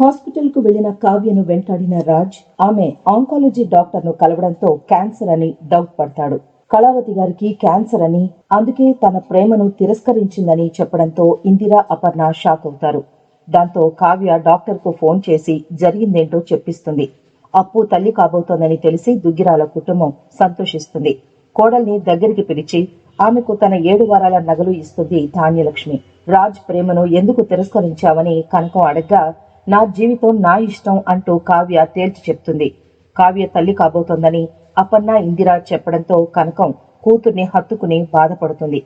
హాస్పిటల్కు వెళ్ళిన కావ్యను వెంటాడిన రాజ్ ఆమె ఆంకాలజీ డాక్టర్ను కలవడంతో క్యాన్సర్ అని డౌట్ పడతాడు. కళావతి గారికి క్యాన్సర్ అని అందుకే తన ప్రేమను తిరస్కరించిందని చెప్పడంతో ఇందిరా అపర్ణ షాక్ అవుతారు. దాంతో కావ్య డాక్టర్కు ఫోన్ చేసి జరిగిందేంటో చెప్పిస్తుంది. అప్పు తల్లి కాబోతోందని తెలిసి దుగ్గిరాల కుటుంబం సంతోషిస్తుంది. కోడల్ని దగ్గరికి పిలిచి ఆమెకు తన ఏడు వారాల నగలు ఇస్తుంది ధాన్యలక్ష్మి. రాజ్ ప్రేమను ఎందుకు తిరస్కరించావని కనకం అడగ్గా నా జీవితం నా ఇష్టం అంటూ కావ్య తేల్చి చెప్తుంది. కావ్య తల్లి కాబోతోందని అపర్ణ ఇందిరా చెప్పడంతో కనకం కూతుర్ని హత్తుకుని బాధపడుతుంది.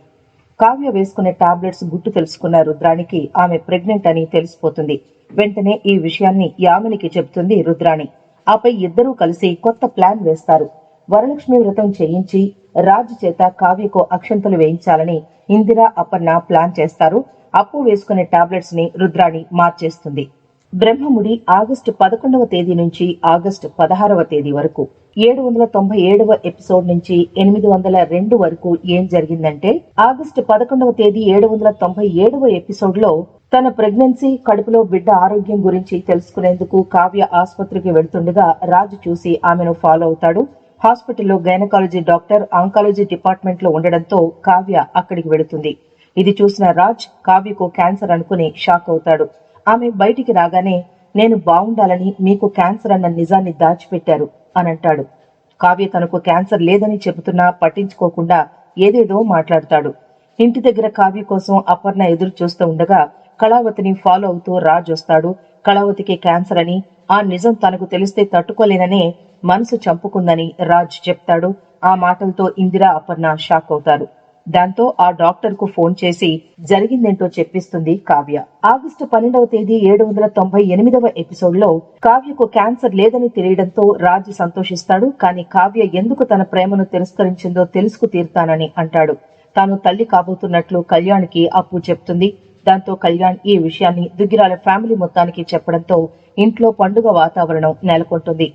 కావ్య వేసుకునే టాబ్లెట్స్ గుట్టు తెలుసుకున్న రుద్రానికి ఆమె ప్రెగ్నెంట్ అని తెలిసిపోతుంది. వెంటనే ఈ విషయాన్ని యామినికి చెబుతుంది రుద్రాణి. ఆపై ఇద్దరూ కలిసి కొత్త ప్లాన్ వేస్తారు. వరలక్ష్మి వ్రతం చేయించి రాజు చేత కావ్యకు అక్షంతలు వేయించాలని ఇందిరా అపర్ణ ప్లాన్ చేస్తారు. అప్పు వేసుకునే టాబ్లెట్స్ని రుద్రాణి మార్చేస్తుంది. బ్రహ్మముడి ఆగస్టు పదకొండవ తేదీ నుంచి ఆగస్టు పదహారవ తేదీ వరకు ఏడు వందల తొంభై ఏడవ ఎపిసోడ్ నుంచి ఎనిమిది వందల రెండు వరకు ఏం జరిగిందంటే ఆగస్టు పదకొండవ తేదీ ఏడు వందల తొంభై ఏడవ ఎపిసోడ్లో తన ప్రెగ్నెన్సీ కడుపులో బిడ్డ ఆరోగ్యం గురించి తెలుసుకునేందుకు కావ్య ఆసుపత్రికి వెళ్తుండగా రాజు చూసి ఆమెను ఫాలో అవుతాడు. హాస్పిటల్లో గైనకాలజీ డాక్టర్ ఆంకాలజీ డిపార్ట్మెంట్లో ఉండడంతో కావ్య అక్కడికి వెళుతుంది. ఇది చూసిన రాజ్ కావ్యకు క్యాన్సర్ అనుకుని షాక్ అవుతాడు. ఆమె బయటికి రాగానే నేను బాగుండాలని మీకు క్యాన్సర్ అన్న నిజాన్ని దాచిపెట్టారు అని అంటాడు కావ్య తనకు క్యాన్సర్ లేదని చెబుతున్నా పట్టించుకోకుండా ఏదేదో మాట్లాడతాడు. ఇంటి దగ్గర కావ్య కోసం అపర్ణ ఎదురు చూస్తూ ఉండగా కళావతిని ఫాలో అవుతూ రాజ్ వస్తాడు. కళావతికి క్యాన్సర్ అని ఆ నిజం తనకు తెలిస్తే తట్టుకోలేననే మనసు చంపుకుందని రాజ్ చెప్తాడు. ఆ మాటలతో ఇందిరా అపర్ణ షాక్ అవుతారు. దాంతో ఆ డాక్టర్కు ఫోన్ చేసి జరిగిందేంటో చెప్పిస్తుంది కావ్య. ఆగస్టు పన్నెండవ తేదీ ఏడు వందల తొంభై ఎనిమిదవ ఎపిసోడ్లో కావ్యకు క్యాన్సర్ లేదని తెలియడంతో రాజు సంతోషిస్తాడు కానీ కావ్య ఎందుకు తన ప్రేమను తిరస్కరించిందో తెలుసుకు తీరుతానని అంటాడు. తాను తల్లి కాబోతున్నట్లు కళ్యాణ్కి అప్పు చెప్తుంది. దాంతో కళ్యాణ్ ఈ విషయాన్ని దుగ్గిరాల ఫ్యామిలీ మొత్తానికి చెప్పడంతో ఇంట్లో పండుగ వాతావరణం నెలకొంటుంది.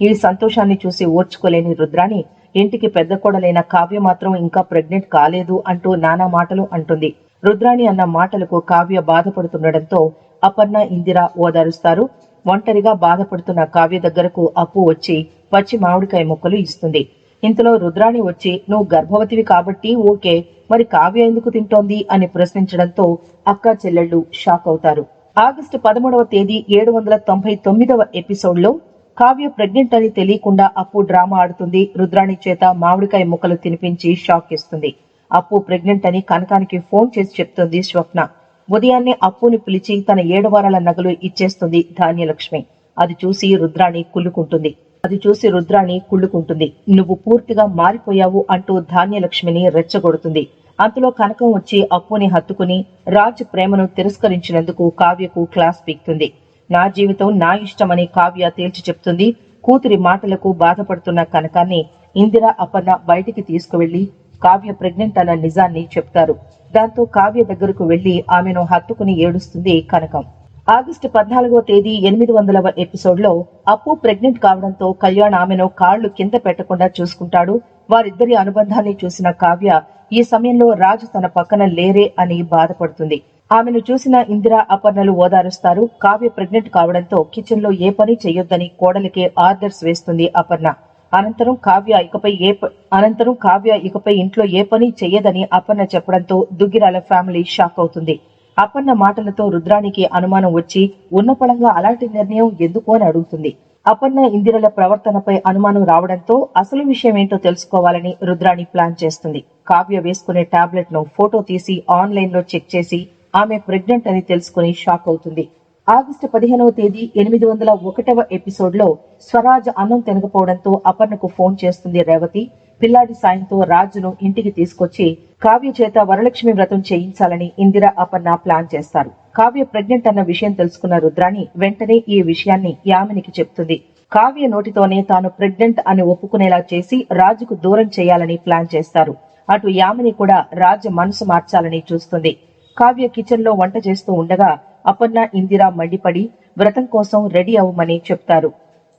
ఈ సంతోషాన్ని చూసి ఓర్చుకోలేని రుద్రాని ఇంటికి పెద్ద కోడలైన కావ్య మాత్రం ఇంకా ప్రెగ్నెంట్ కాలేదు అంటూ నానా మాటలు అంటుంది. రుద్రాణి అన్న మాటలకు కావ్య బాధపడుతుండటంతో అపర్ణ ఇందిర ఓదారుస్తారు. ఒంటరిగా బాధపడుతున్న కావ్య దగ్గరకు అప్పు వచ్చి పచ్చి మామిడికాయ ముక్కలు ఇస్తుంది. ఇంతలో రుద్రాణి వచ్చి నువ్వు గర్భవతివి కాబట్టి ఓకే మరి కావ్య ఎందుకు తింటోంది? అని ప్రశ్నించడంతో అక్క చెల్లెళ్ళు షాక్ అవుతారు. ఆగస్టు పదమూడవ తేదీ ఏడు వందల తొంభై తొమ్మిదవ ఎపిసోడ్లో కావ్య ప్రెగ్నెంట్ అని తెలియకుండా అప్పు డ్రామా ఆడుతుంది. రుద్రాణి చేత మామిడికాయ ముక్కలు తినిపించి షాక్ ఇస్తుంది అప్పు ప్రెగ్నెంట్ అని కనకానికి ఫోన్ చేసి చెప్తుంది స్వప్న. ఉదయాన్నే అప్పుని పిలిచి తన ఏడు వారాల నగలు ఇచ్చేస్తుంది ధాన్యలక్ష్మి. అది చూసి రుద్రాణి కుళ్ళుకుంటుంది. అది చూసి రుద్రాణి కుళ్ళుకుంటుంది. నువ్వు పూర్తిగా మారిపోయావు అంటూ ధాన్యలక్ష్మిని రెచ్చగొడుతుంది. అంతలో కనకం వచ్చి అప్పుని హత్తుకుని రాజ్ ప్రేమను తిరస్కరించినందుకు కావ్యకు క్లాస్ పీక్తుంది. నా జీవితం నా ఇష్టమని కావ్య తేల్చి చెప్తుంది. కూతురి మాటలకు బాధపడుతున్న కనకాన్ని ఇందిర అపర్ణ బయటికి తీసుకువెళ్ళి కావ్య ప్రెగ్నెంట్ అన్న నిజాన్ని చెప్తారు. దాంతో కావ్య దగ్గరకు వెళ్ళి ఆమెను హత్తుకుని ఏడుస్తుంది కనకం. ఆగస్టు పద్నాలుగో తేదీ ఎనిమిది వందలవ ఎపిసోడ్లో అప్పు ప్రెగ్నెంట్ కావడంతో కళ్యాణ్ ఆమెను కాళ్ళు కింద పెట్టకుండా చూసుకుంటాడు. వారిద్దరి అనుబంధాన్ని చూసిన కావ్య ఈ సమయంలో రాజు తన పక్కన లేరే అని బాధపడుతుంది. ఆమెను చూసిన ఇందిరా అపర్ణలు ఓదారుస్తారు. కావ్య ప్రెగ్నెంట్ కావడంతో కిచెన్లో ఏ పని చేయొద్దని కోడలికే ఆర్డర్స్ వేస్తుంది అపర్ణ. అనంతరం కావ్య ఇకపై ఏ అనంతరం కావ్య ఇకపై ఇంట్లో ఏ పని చెయ్యదని అపర్ణ చెప్పడంతో దుగ్గిరాల ఫ్యామిలీ షాక్ అవుతుంది. అపర్ణ మాటలతో రుద్రానికి అనుమానం వచ్చి ఉన్నపళంగా అలాంటి నిర్ణయం ఎందుకు అని అడుగుతుంది. అపర్ణ ఇందిరల ప్రవర్తనపై అనుమానం రావడంతో అసలు విషయం ఏంటో తెలుసుకోవాలని రుద్రాణి ప్లాన్ చేస్తుంది. కావ్య వేసుకునే టాబ్లెట్ను ఫోటో తీసి ఆన్లైన్లో చెక్ చేసి ఆమె ప్రెగ్నెంట్ అని తెలుసుకుని షాక్ అవుతుంది. ఆగస్టు పదిహేనవ తేదీ ఎనిమిది వందల ఒకటవ ఎపిసోడ్లో స్వరాజ్ అన్నం తినకపోవడంతో అపర్ణకు ఫోన్ చేస్తుంది రేవతి. పిల్లాడి సాయంతో రాజును ఇంటికి తీసుకొచ్చి కావ్య చేత వరలక్ష్మి వ్రతం చేయించాలని ఇందిర అపర్ణ ప్లాన్ చేస్తారు. కావ్య ప్రెగ్నెంట్ అన్న విషయం తెలుసుకున్న రుద్రాణి వెంటనే ఈ విషయాన్ని యామినికి చెప్తుంది. కావ్య నోటితోనే తాను ప్రెగ్నెంట్ అని ఒప్పుకునేలా చేసి రాజుకు దూరం చేయాలని ప్లాన్ చేస్తారు. అటు యామిని కూడా రాజు మనసు మార్చాలని చూస్తుంది. కావ్య కిచెన్లో వంట చేస్తూ ఉండగా అపర్ణ ఇందిరా మండిపడి వ్రతం కోసం రెడీ అవ్వమని చెప్తారు.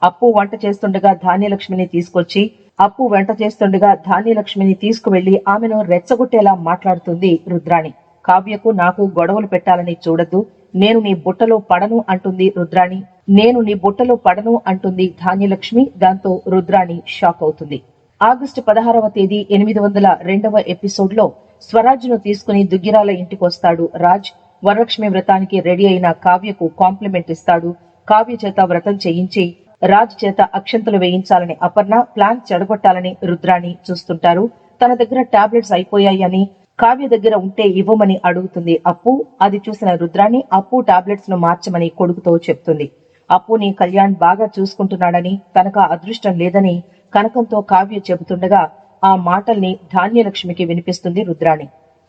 అప్పు వంట చేస్తుండగా ధాన్యలక్ష్మిని తీసుకొచ్చి అప్పు వంట చేస్తుండగా ధాన్యలక్ష్మిని తీసుకువెళ్ళి ఆమెను రెచ్చగొట్టేలా మాట్లాడుతుంది రుద్రాణి. కావ్యకు నాకు గొడవలు పెట్టాలని చూడద్దు. నేను నీ బుట్టలో పడను అంటుంది రుద్రాణి. నేను నీ బుట్టలో పడను అంటుంది ధాన్యలక్ష్మి. దాంతో రుద్రాణి షాక్ అవుతుంది. ఆగస్టు పదహారవ తేదీ ఎనిమిది వందల రెండవ ఎపిసోడ్లో స్వరాజ్ను తీసుకుని దుగ్గిరాల ఇంటికొస్తాడు. రాజ్ వరలక్ష్మి వ్రతానికి రెడీ అయిన కావ్యకు కాంప్లిమెంట్ ఇస్తాడు. కావ్య చేత వ్రతం చేయించి రాజ్ చేత అక్షంతలు వేయించాలని అపర్ణ ప్లాన్ చెడగొట్టాలని రుద్రాణి చూస్తుంటారు. తన దగ్గర టాబ్లెట్స్ అయిపోయాయని కావ్య దగ్గర ఉంటే ఇవ్వమని అడుగుతుంది అప్పు. అది చూసిన రుద్రాణి అప్పు టాబ్లెట్స్ను మార్చమని కొడుకుతో చెప్తుంది. అప్పుని కళ్యాణ్ బాగా చూసుకుంటున్నాడని తనకు అదృష్టం లేదని కనకంతో కావ్య చెబుతుండగా ఆ మాటల్ని ధాన్యలక్ష్మికి వినిపిస్తుంది రుద్రాణి.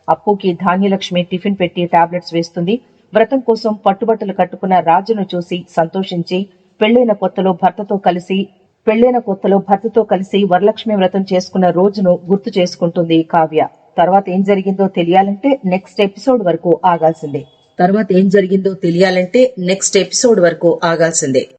అప్పుకి ధాన్యలక్ష్మి టిఫిన్ పెట్టి టాబ్లెట్స్ వేస్తుంది. వ్రతం కోసం పట్టుబట్టలు కట్టుకున్న రాజును చూసి సంతోషించి పెళ్ళైన కొత్తలో భర్తతో కలిసి పెళ్ళైన కొత్తలో భర్తతో కలిసి వరలక్ష్మి వ్రతం చేసుకున్న రోజును గుర్తు చేసుకుంటుంది కావ్య. తర్వాత ఏం జరిగిందో తెలియాలంటే నెక్స్ట్ ఎపిసోడ్ వరకు ఆగాల్సిందే. తర్వాత ఏం జరిగిందో తెలియాలంటే నెక్స్ట్ ఎపిసోడ్ వరకు ఆగాల్సిందే.